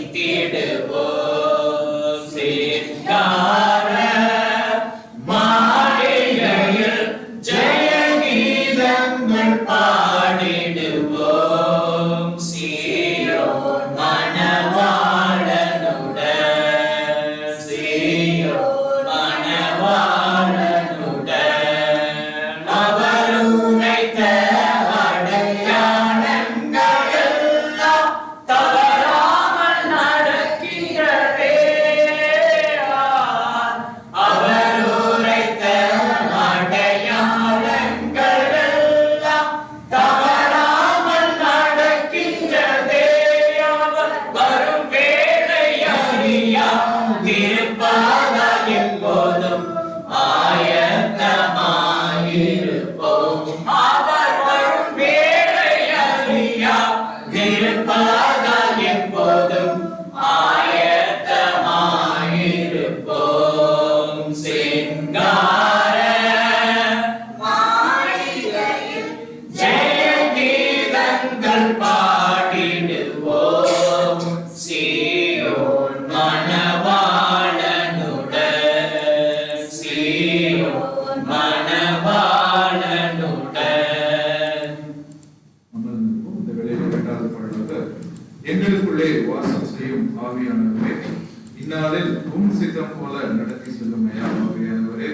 வைத்திடுவோம். ஆவியானவரே இந்நாளில் உன் சித்தம் போல நடத்தி செல்லும் ஐயா ஆவியானவரே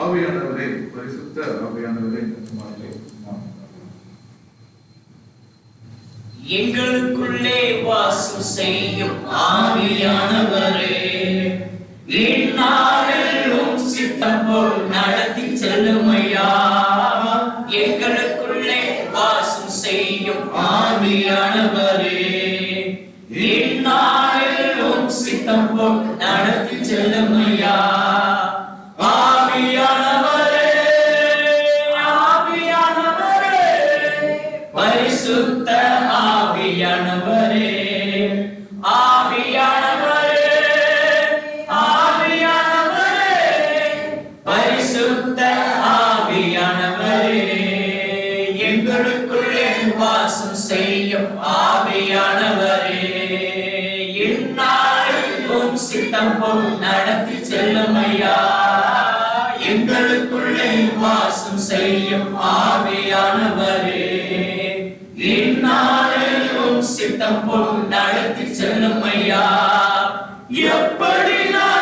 ஆவியானவரே பரிசுத்த ஆவியானவரே குமாரே எங்களுக்குள்ளே வாசம் செய்யும் ஆவியானவரே இந்நாளில் உன் சித்தம் போல் நட எங்கும் சித்தம் போல் நடத்தி செல்லுமையா? எங்களுக்குள்ளே வாசம் செய்யும் ஆவியானவரே. இந்நாளையும் சித்தம் போல் நடத்தி செல்லுமையா? எப்படி நான்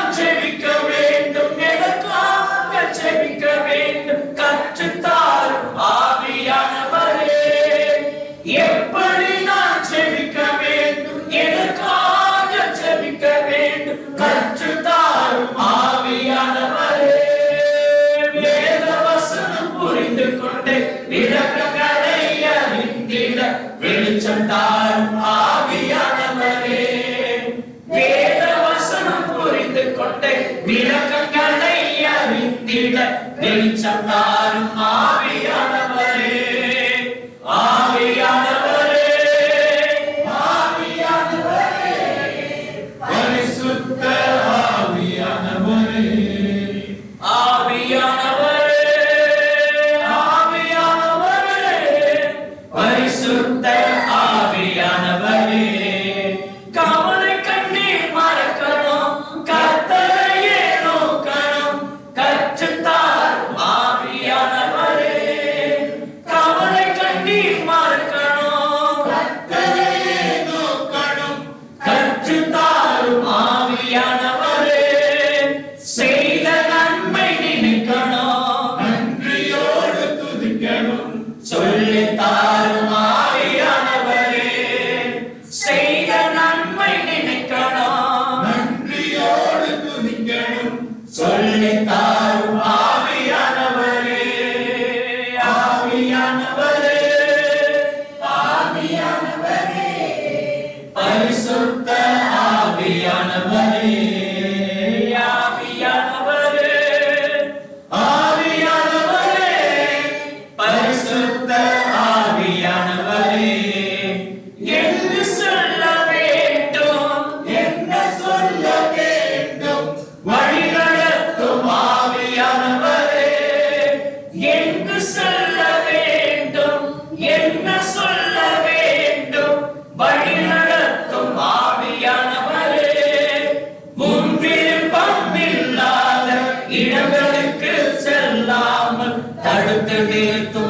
Gracias.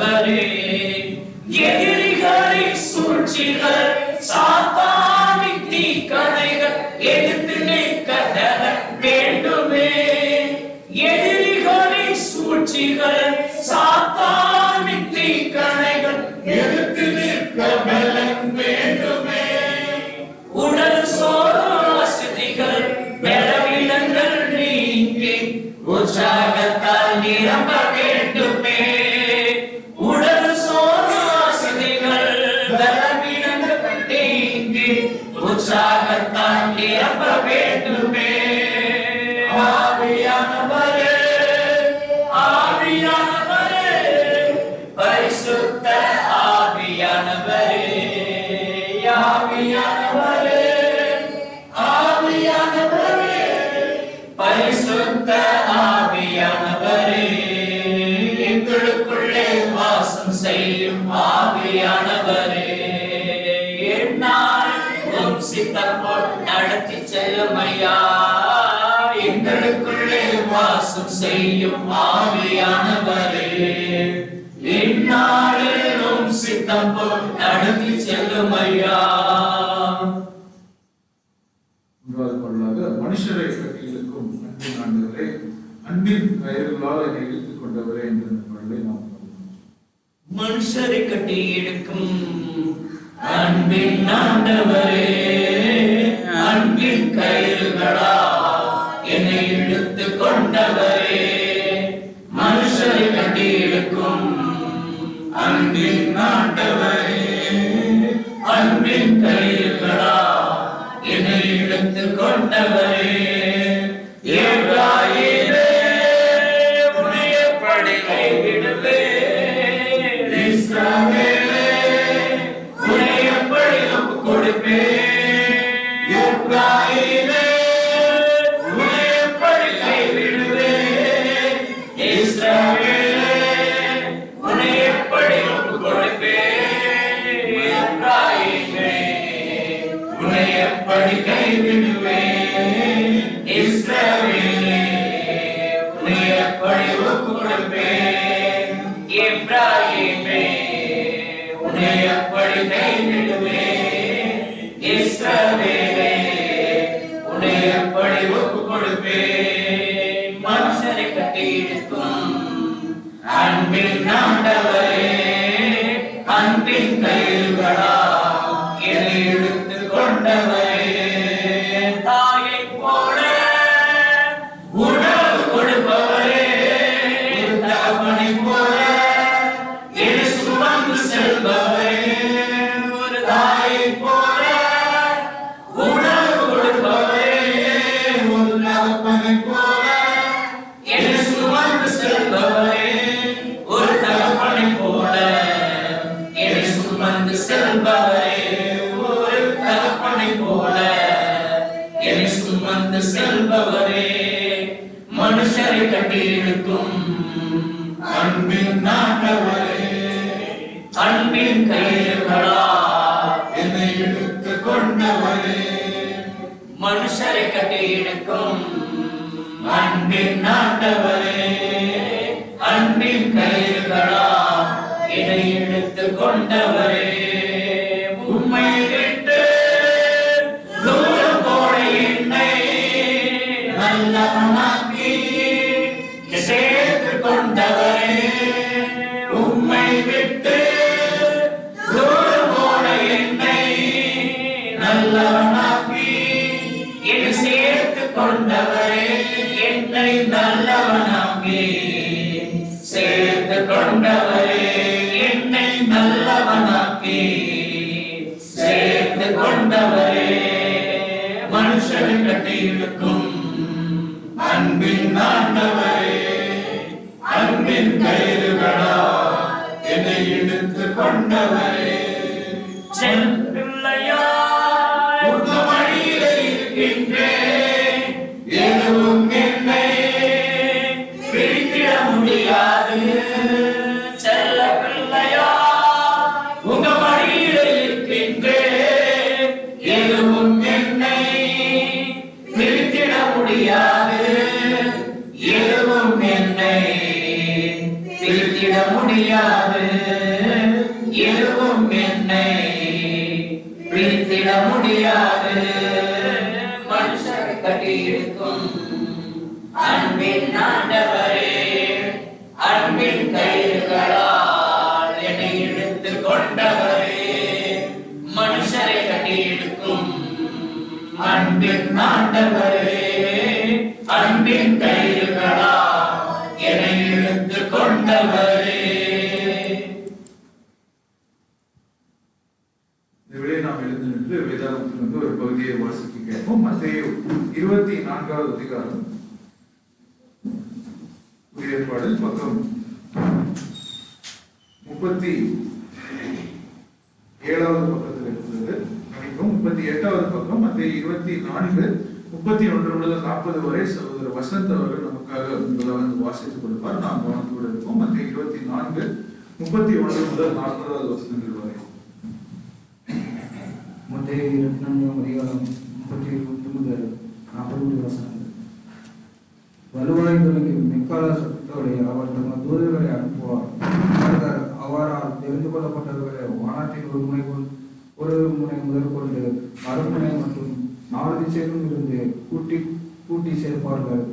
நண்பரே எதிரிகளை சூழ்ச்சிகள் சாத்தானி தீக்கடைகள் எதிர்த்து நிற்க வேண்டுமே. எதிரிகளை சூழ்ச்சிகள் உற்சாகத்தால் நிரம்ப வேண்டும். செய்யும் ஆவியானவரே. இந்நாளிலும் சித்தம் போல் நடத்தி செல்லும் ஐயா. மூன்றாவது பாடலாக மனுஷரை கட்டியிருக்கும் அன்பின் ஆண்டவரே அன்பின் கயிறுகளால் என்னை இழுத்துக் கொண்டவரே என்ற பாடலை நாம். மனுஷரை கட்டி இழுக்கும் அன்பின் ஆண்டவரே. அன்பின் ஆண்டவரே மனுஷரை கட்டி இழுக்கும் அன்பின் நாட்டவரே அன்பின் கயிறுகளா என்னை இழுத்து கொண்டவரே. மனுஷரை கட்டி இழுக்கும் அன்பின் நாட்டவரே சமமாக்கி சேர்த்து கொண்டவரே உம்மை விட்டு தூரம் போன என்னை நல்லவனாக்கி என்னை சேர்த்து கொண்டவரே என்னை நல்லவனாக்கி சேர்த்து கொண்டவரே என்னை நல்லவனாக்கி சேர்த்து கொண்டவரே. மனுஷனை கட்டி இழுக்கும் அன்பின் ஆண்டவர். அன்பின் கயிறுகளா இழுத்து கொண்டவரே நாம் எழுந்து நின்று ஒரு பகுதியை வாசிக்க கேட்போம். இருபத்தி நான்காவது அதிகாரம். பக்கம் முப்பத்தி ஏழாவது பக்கத்தில் இருக்கிறது. முப்பத்தி எட்டாவது பக்கம் மத்திய இருபத்தி நான்கு முப்பத்தி ஒன்று முதல் நாற்பது வரை சகோதரர் வசந்த் அவர்கள் நமக்காக முதலாவது வாசித்துக் கொடுப்பார் நாம் கவனத்தோடு இருப்போம். மத்திய இருபத்தி நான்கு முப்பத்தி ஒன்று முதல் நாற்பதாவது வசனங்கள் வரை. முந்தைய இருபத்தி நான்காம் அதிகாரம் வசனங்கள். வலுவாய் துணிக்கும் மெக்கால சத்தோടെ அவர் தமது தூதர்களை அனுப்புவார். அவர்கள் அவரால் தெரிந்து கொள்ளப்பட்டவர்களை வானத்தின் ஒரு முனை கொண்டு ஒரு முனை முதற்கொண்டு மறுமுனை மற்றும் நாலு திசையிலும் இருந்து கூட்டி கூட்டி சேர்ப்பார்கள்